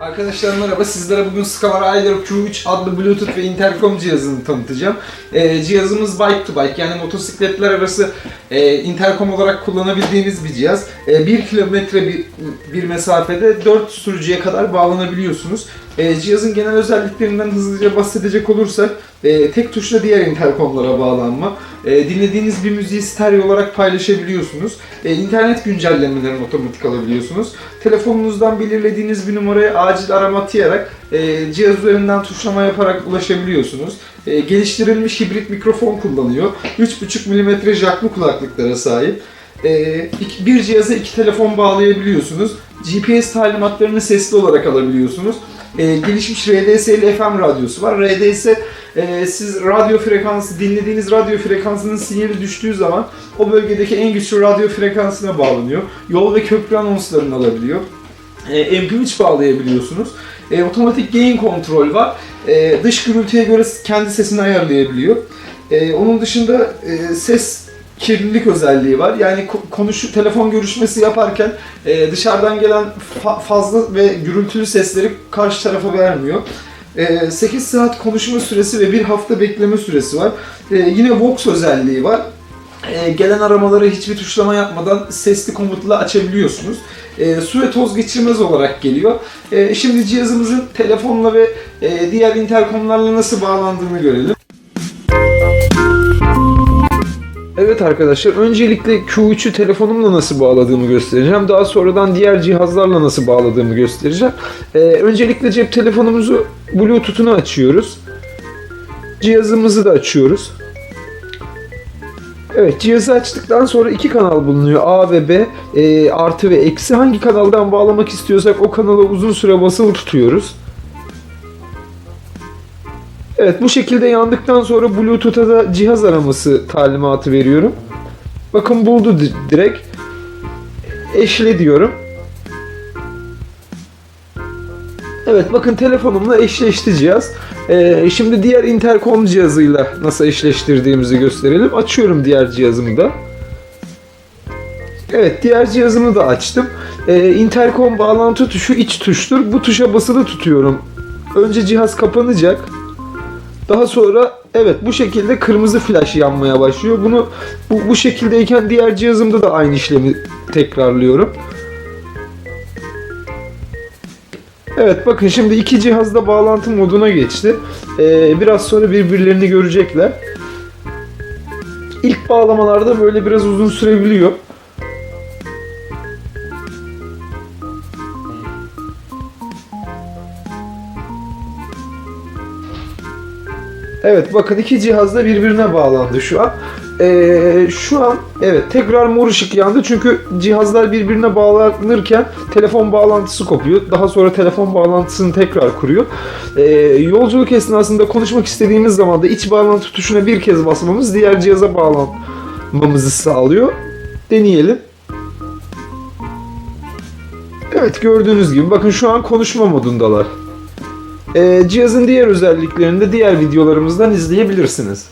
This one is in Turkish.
Arkadaşlar merhaba. Sizlere bugün Scalar Ailer Q3 adlı Bluetooth ve intercom cihazını tanıtacağım. Ee, cihazımız bike to bike yani motosikletler arası e, intercom olarak kullanabildiğiniz bir cihaz. 1 kilometre bir, bir mesafede 4 sürücüye kadar bağlanabiliyorsunuz. E, cihazın genel özelliklerinden hızlıca bahsedecek olursak e, tek tuşla diğer interkomlara bağlanma. E, dinlediğiniz bir müziği stereo olarak paylaşabiliyorsunuz. E, internet güncellemelerini otomatik alabiliyorsunuz. Telefonunuzdan belirlediğiniz bir numaraya acil arama atayarak e, cihaz üzerinden tuşlama yaparak ulaşabiliyorsunuz. E, geliştirilmiş hibrit mikrofon kullanıyor. 3.5 mm jacklı kulaklıklara sahip. E, bir cihaza iki telefon bağlayabiliyorsunuz. GPS talimatlarını sesli olarak alabiliyorsunuz. E, gelişmiş RDS'li FM radyosu var. RDS e, siz radyo frekansı dinlediğiniz radyo frekansının sinyali düştüğü zaman o bölgedeki en güçlü radyo frekansına bağlanıyor. Yol ve köprü anonslarını alabiliyor. E, MP3 bağlayabiliyorsunuz. E, otomatik gain kontrol var. E, dış gürültüye göre kendi sesini ayarlayabiliyor. E, onun dışında e, ses kirlilik özelliği var. Yani ko- konuşu telefon görüşmesi yaparken e, dışarıdan gelen fa- fazla ve gürültülü sesleri karşı tarafa vermiyor. E, 8 saat konuşma süresi ve bir hafta bekleme süresi var. E, yine Vox özelliği var. E, gelen aramaları hiçbir tuşlama yapmadan sesli komutla açabiliyorsunuz. E, su ve toz geçirmez olarak geliyor. E, şimdi cihazımızın telefonla ve e, diğer interkomlarla nasıl bağlandığını görelim. Evet arkadaşlar öncelikle Q3'ü telefonumla nasıl bağladığımı göstereceğim. Daha sonradan diğer cihazlarla nasıl bağladığımı göstereceğim. Ee, öncelikle cep telefonumuzu Bluetooth'unu açıyoruz. Cihazımızı da açıyoruz. Evet cihazı açtıktan sonra iki kanal bulunuyor. A ve B e, artı ve eksi. Hangi kanaldan bağlamak istiyorsak o kanala uzun süre basılı tutuyoruz. Evet bu şekilde yandıktan sonra Bluetooth'a da cihaz araması talimatı veriyorum. Bakın buldu di- direkt. Eşle diyorum. Evet bakın telefonumla eşleşti cihaz. Ee, şimdi diğer intercom cihazıyla nasıl eşleştirdiğimizi gösterelim. Açıyorum diğer cihazımı da. Evet diğer cihazımı da açtım. Ee, intercom bağlantı tuşu iç tuştur. Bu tuşa basılı tutuyorum. Önce cihaz kapanacak. Daha sonra evet bu şekilde kırmızı flash yanmaya başlıyor. Bunu bu, bu şekildeyken diğer cihazımda da aynı işlemi tekrarlıyorum. Evet bakın şimdi iki cihazda bağlantı moduna geçti. Ee, biraz sonra birbirlerini görecekler. İlk bağlamalarda böyle biraz uzun sürebiliyor. Evet bakın iki cihaz da birbirine bağlandı şu an. Ee, şu an evet tekrar mor ışık yandı çünkü cihazlar birbirine bağlanırken telefon bağlantısı kopuyor. Daha sonra telefon bağlantısını tekrar kuruyor. Ee, yolculuk esnasında konuşmak istediğimiz zaman da iç bağlantı tuşuna bir kez basmamız diğer cihaza bağlanmamızı sağlıyor. Deneyelim. Evet gördüğünüz gibi bakın şu an konuşma modundalar. Ee, cihazın diğer özelliklerini de diğer videolarımızdan izleyebilirsiniz.